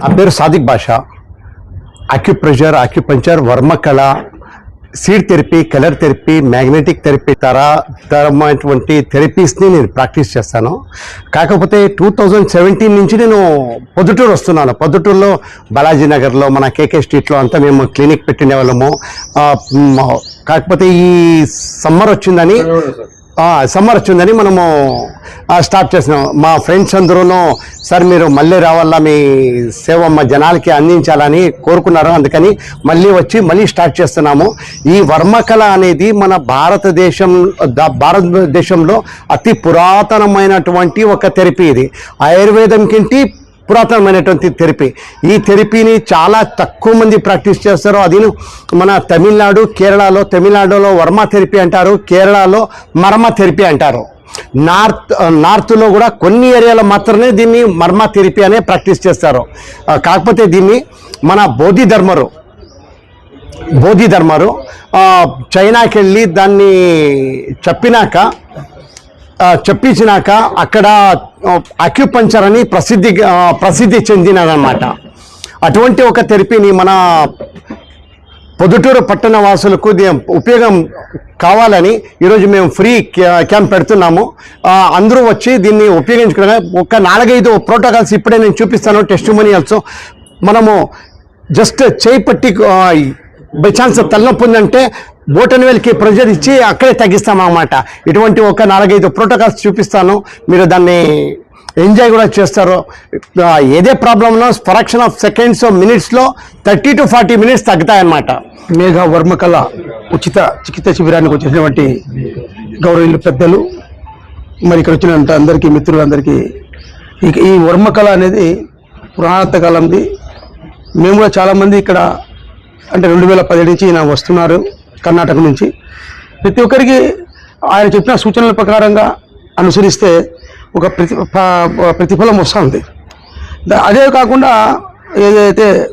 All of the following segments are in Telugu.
నా పేరు Sadiq Basha acupressure acupuncture Varmakala seed therapy colour therapy magnetic therapy తర తరమైనటువంటి థెరపీస్ని నేను ప్రాక్టీస్ చేస్తాను. కాకపోతే టూ థౌజండ్ సెవెంటీన్ నుంచి నేను పొద్దుటూరు వస్తున్నాను. పొద్దుటూరులో బాలాజీ నగర్లో మన కేకే స్ట్రీట్లో అంతా మేము క్లినిక్ పెట్టిన వాళ్ళము. కాకపోతే ఈ సమ్మర్ వచ్చిందని సమ్మర్ వచ్చిందని మనము స్టార్ట్ చేసినాం. మా ఫ్రెండ్స్ అందరూనూ సార్ మీరు మళ్ళీ రావాలా? మీ సేవ మా జనాలకి అందించాలని కోరుకున్నారు. అందుకని మళ్ళీ వచ్చి మళ్ళీ స్టార్ట్ చేస్తున్నాము. ఈ వర్మకళ అనేది మన భారతదేశం భారతదేశంలో అతి పురాతనమైనటువంటి ఒక థెరపీ ఇది. ఆయుర్వేదం కింటి పురాతనమైనటువంటి థెరపీ ఈ థెరపీని చాలా తక్కువ మంది ప్రాక్టీస్ చేస్తారు అది మన తమిళనాడు కేరళలో తమిళనాడులో వర్మ థెరపీ అంటారు కేరళలో మర్మ థెరపీ అంటారు. నార్త్ నార్త్లో కూడా కొన్ని ఏరియాలో మాత్రమే దీన్ని మర్మ థెరపీ అనే ప్రాక్టీస్ చేస్తారు. కాకపోతే దీన్ని మన బోధి ధర్మరు బోధి ధర్మరు చైనాకి వెళ్ళి దాన్ని చెప్పినాక చెప్పించినాక అక్కడ అక్యుపంచర్ అని ప్రసిద్ధి ప్రసిద్ధి చెందినదనమాట అటువంటి ఒక థెరపీని మన పొద్దుటూరు పట్టణ వాసులకు దీ- ఉపయోగం కావాలని ఈరోజు మేము ఫ్రీ క్యాంప్ పెడుతున్నాము. అందరూ వచ్చి దీన్ని ఉపయోగించుకునే ఒక నాలుగైదు ప్రోటోకాల్స్ ఇప్పుడే నేను చూపిస్తాను టెస్ట్ మనీయల్స్ మనము జస్ట్ చేయి పట్టి బై ఛాన్స్ తలనొప్పి ఉందంటే బోటన్వేల్కి ప్రెజర్ ఇచ్చి అక్కడే తగ్గిస్తామన్నమాట. ఇటువంటి ఒక నాలుగైదు ప్రోటోకాల్స్ చూపిస్తాను. మీరు దాన్ని ఎంజాయ్ కూడా చేస్తారు. ఏదే ప్రాబ్లంలో ఫ్రాక్షన్ ఆఫ్ సెకండ్స్ మినిట్స్లో థర్టీ టు ఫార్టీ మినిట్స్ తగ్గుతాయన్నమాట. మేఘ వర్మకళ ఉచిత చికిత్స శిబిరానికి వచ్చినటువంటి గౌరవీయులు పెద్దలు మరి ఇక్కడ వచ్చిన అందరికీ మిత్రులందరికీ ఇక ఈ వర్మకళ అనేది పురాణత కాలంది. మేము కూడా చాలామంది ఇక్కడ అంటే రెండు వేల పదిహేడు నుంచి ఈయన వస్తున్నారు. కర్ణాటక నుంచి. ప్రతి ఒక్కరికి ఆయన చెప్పిన సూచనల ప్రకారంగా అనుసరిస్తే ఒక ప్రతి ప్రతిఫలం వస్తుంది. దా- అదే కాకుండా ఏదైతే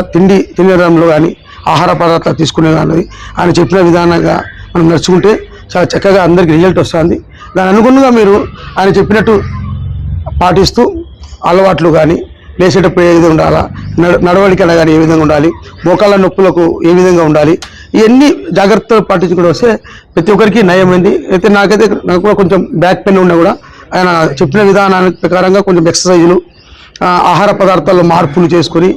తిండి తినడంలో కానీ ఆహార పదార్థాలు తీసుకునే కానీ ఆయన చెప్పిన విధానంగా మనం నడుచుకుంటే చాలా చక్కగా అందరికి రిజల్ట్ వస్తుంది. దాని అనుగుణంగా మీరు ఆయన చెప్పినట్టు పాటిస్తూ అలవాట్లు కానీ లేచేటప్పుడు ఏ విధంగా ఉండాలా? నడ నడవడికన కానీ ఏ విధంగా ఉండాలి? మోకాళ్ళ నొప్పులకు ఏ విధంగా ఉండాలి? ఇవన్నీ జాగ్రత్తలు పాటించుకుంటూ వస్తే ప్రతి ఒక్కరికి నయమైంది. అయితే నాకైతే నాకు కూడా కొంచెం బ్యాక్ పెయిన్ ఉన్నా కూడా ఆయన చెప్పిన విధానానికి ప్రకారంగా కొంచెం ఎక్సర్సైజులు ఆహార పదార్థాల్లో మార్పులు చేసుకొని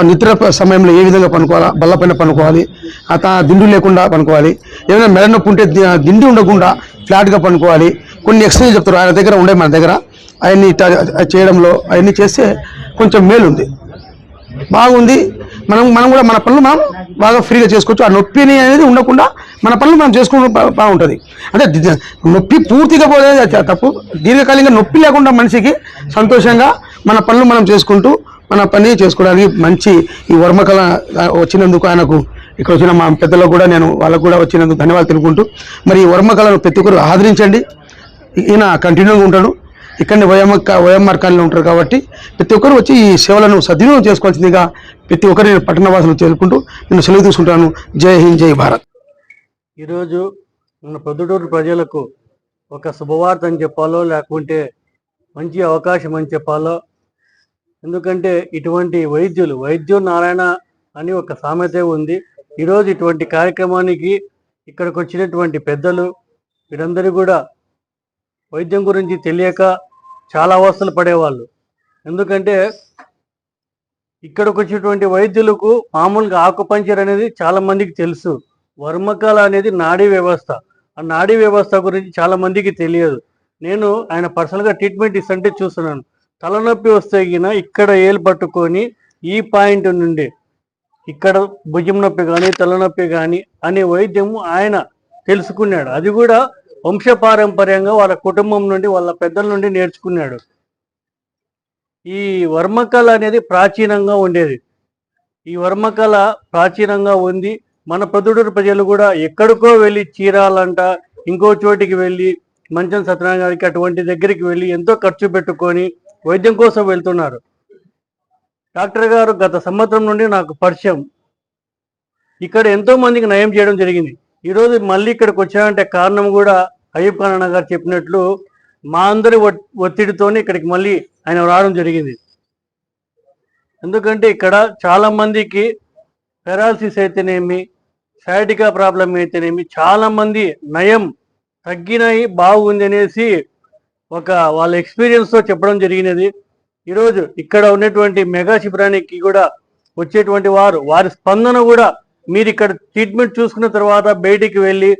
నిద్ర సమయంలో ఏ విధంగా పనుకోవాలా? బల్లపైన పనుకోవాలి తా- దిండు లేకుండా పనుకోవాలి. ఏమైనా మెడ నొప్పి ఉంటే దిండి దిండు ఉండకుండా ఫ్లాట్గా పనుకోవాలి. కొన్ని ఎక్సర్సైజ్ చెప్తారు. ఆయన దగ్గర ఉండే మన దగ్గర. అవన్నీ చేయడంలో అవన్నీ చేస్తే కొంచెం మేలు ఉంది బాగుంది. మనం మనం కూడా మన పనులు మనం బాగా ఫ్రీగా చేసుకోవచ్చు. ఆ నొప్పి అనేది ఉండకుండా మన పనులు మనం చేసుకుంటూ బాగుంటుంది. అంటే నొప్పి పూర్తిగా పోలేదు తప్పు. దీర్ఘకాలికంగా నొప్పి లేకుండా మనిషికి సంతోషంగా మన పనులు మనం చేసుకుంటూ మన పని చేసుకోవడానికి మంచి ఈ వర్మకళ వచ్చినందుకు ఆయనకు ఇక్కడ వచ్చిన మా పెద్దలకు కూడా నేను వాళ్ళకు కూడా వచ్చినందుకు ధన్యవాదాలు తెలుపుకుంటూ మరి ఈ వర్మకళను ప్రతి ఒక్కరు ఆదరించండి. ఈయన కంటిన్యూగా ఉంటాడు. ఇక్కడనే వైఎంఆర్ వైఎంఆర్ కాలనీలో ఉంటారు కాబట్టి ప్రతి ఒక్కరు వచ్చి ఈ సేవలను సద్వినియోగం చేసుకోవాల్సిందిగా ప్రతి ఒక్కరు నేను పట్టణవాసులు తెలుపుకుంటూ నేను సెలవు తీసుకుంటాను జై హింద్ జై భారత్. ఈరోజు మన పొద్దుటూరు ప్రజలకు ఒక శుభవార్త అని చెప్పాలో లేకుంటే మంచి అవకాశం అని చెప్పాలో? ఎందుకంటే ఇటువంటి వైద్యులు వైద్యు నారాయణ అని ఒక సామెత ఉంది. ఈరోజు ఇటువంటి కార్యక్రమానికి ఇక్కడికి వచ్చినటువంటి పెద్దలు వీరందరూ కూడా వైద్యం గురించి తెలియక చాలా అవస్థలు పడేవాళ్ళు. ఎందుకంటే ఇక్కడికి వచ్చేటువంటి వైద్యులకు మామూలుగా ఆకుపంచర్ అనేది చాలా మందికి తెలుసు. వర్మకాల అనేది నాడీ వ్యవస్థ. ఆ నాడీ వ్యవస్థ గురించి చాలా మందికి తెలియదు. నేను ఆయన పర్సనల్గా ట్రీట్మెంట్ ఇస్తుంటే చూస్తున్నాను. తలనొప్పి వస్తే గిన ఇక్కడ ఏలు పట్టుకొని ఈ పాయింట్ నుండి ఇక్కడ భుజం నొప్పి కానీ తలనొప్పి కానీ అనే వైద్యము ఆయన తెలుసుకున్నాడు. అది కూడా వంశపారంపర్యంగా వాళ్ళ కుటుంబం నుండి వాళ్ళ పెద్దల నుండి నేర్చుకున్నాడు. ఈ వర్మకళ అనేది ప్రాచీనంగా ఉండేది. ఈ వర్మకళ ప్రాచీనంగా ఉంది. మన ప్రొద్దుటూరు ప్రజలు కూడా ఎక్కడికో వెళ్ళి చీరాలంట ఇంకో చోటికి వెళ్ళి మంచం సత్యనారాయణ గారికి అటువంటి దగ్గరికి వెళ్ళి ఎంతో ఖర్చు పెట్టుకొని వైద్యం కోసం వెళ్తున్నారు. డాక్టర్ గారు గత సంవత్సరం నుండి నాకు పరిచయం. ఇక్కడ ఎంతో మందికి నయం చేయడం జరిగింది. ఈరోజు మళ్ళీ ఇక్కడికి వచ్చానంటే కారణం కూడా అయ్యప్ప ఖాన్ గారు చెప్పినట్లు మా అందరి ఒత్తిడితోనే ఇక్కడికి మళ్ళీ ఆయన రావడం జరిగింది. ఎందుకంటే ఇక్కడ చాలామందికి పెరాలసిస్ అయితేనేమి సైటికా ప్రాబ్లం అయితేనేమి చాలామంది నయం తగ్గినాయి బాగుంది అనేసి ఒక వాళ్ళ ఎక్స్పీరియన్స్తో తో చెప్పడం జరిగినది. ఈరోజు ఇక్కడ ఉన్నటువంటి మెగా శిబిరానికి కూడా వచ్చేటువంటి వారు వారి స్పందన కూడా మీరు ఇక్కడ ట్రీట్మెంట్ చూసుకున్న తర్వాత బయటికి వెళ్ళి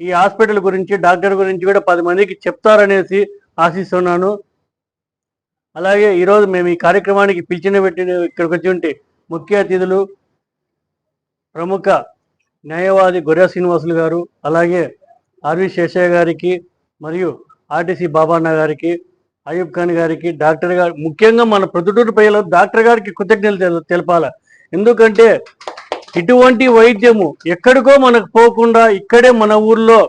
ఈ హాస్పిటల్ గురించి డాక్టర్ గురించి కూడా పది మందికి చెప్తారనేసి ఆశిస్తున్నాను. అలాగే ఈరోజు మేము ఈ కార్యక్రమానికి పిలిచిన పెట్టిన ఇక్కడికి వచ్చి ఉంటే ముఖ్య అతిథులు ప్రముఖ న్యాయవాది గొర్రె శ్రీనివాసులు గారు అలాగే ఆర్వి శేషయ్య గారికి మరియు ఆర్టీసీ బాబాన్న గారికి అయూబ్ ఖాన్ గారికి డాక్టర్ గారు ముఖ్యంగా మన ప్రొద్దుటూరు ప్రజలు డాక్టర్ గారికి కృతజ్ఞతలు తెలపాల. ఎందుకంటే ఇటువంటి వైద్యము ఎక్కడికో మనకు పోకుండా ఇక్కడే మన ఊర్లో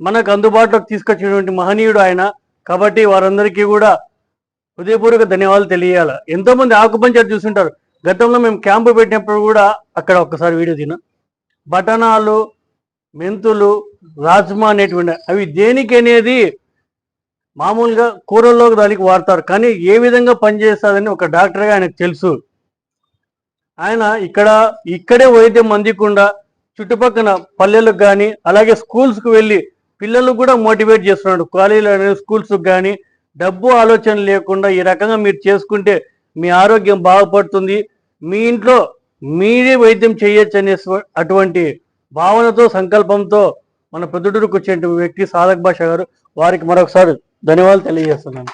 మనకు అందుబాటులోకి తీసుకొచ్చినటువంటి మహనీయుడు ఆయన. కాబట్టి వారందరికీ కూడా హృదయపూర్వక ధన్యవాదాలు తెలియాలి. ఎంతో మంది ఆకుపంచర్ చూస్తుంటారు గతంలో మేము క్యాంపు పెట్టినప్పుడు కూడా అక్కడ ఒక్కసారి వీడియో తిన. బటనాలు మెంతులు రాజ్మా అనేటువంటి అవి దేనికి అనేది మామూలుగా కూరల్లో దానికి వాడతారు. కానీ ఏ విధంగా పనిచేస్తుందని ఒక డాక్టర్గా ఆయనకు తెలుసు. ఆయన ఇక్కడ ఇక్కడే వైద్యం అందకుండా చుట్టుపక్కల పల్లెలకు కానీ అలాగే స్కూల్స్కి వెళ్ళి పిల్లలు కూడా మోటివేట్ చేస్తున్నాడు. కాలేజీలో స్కూల్స్కి కానీ డబ్బు ఆలోచన లేకుండా ఈ రకంగా మీరు చేసుకుంటే మీ ఆరోగ్యం బాగుపడుతుంది. మీ ఇంట్లో మీరే వైద్యం చేయొచ్చు అనే అటువంటి భావనతో సంకల్పంతో మన ప్రొద్దుటూరుకు వచ్చే వ్యక్తి సాధక్ భాష గారు వారికి మరొకసారి ధన్యవాదాలు తెలియజేస్తున్నాను.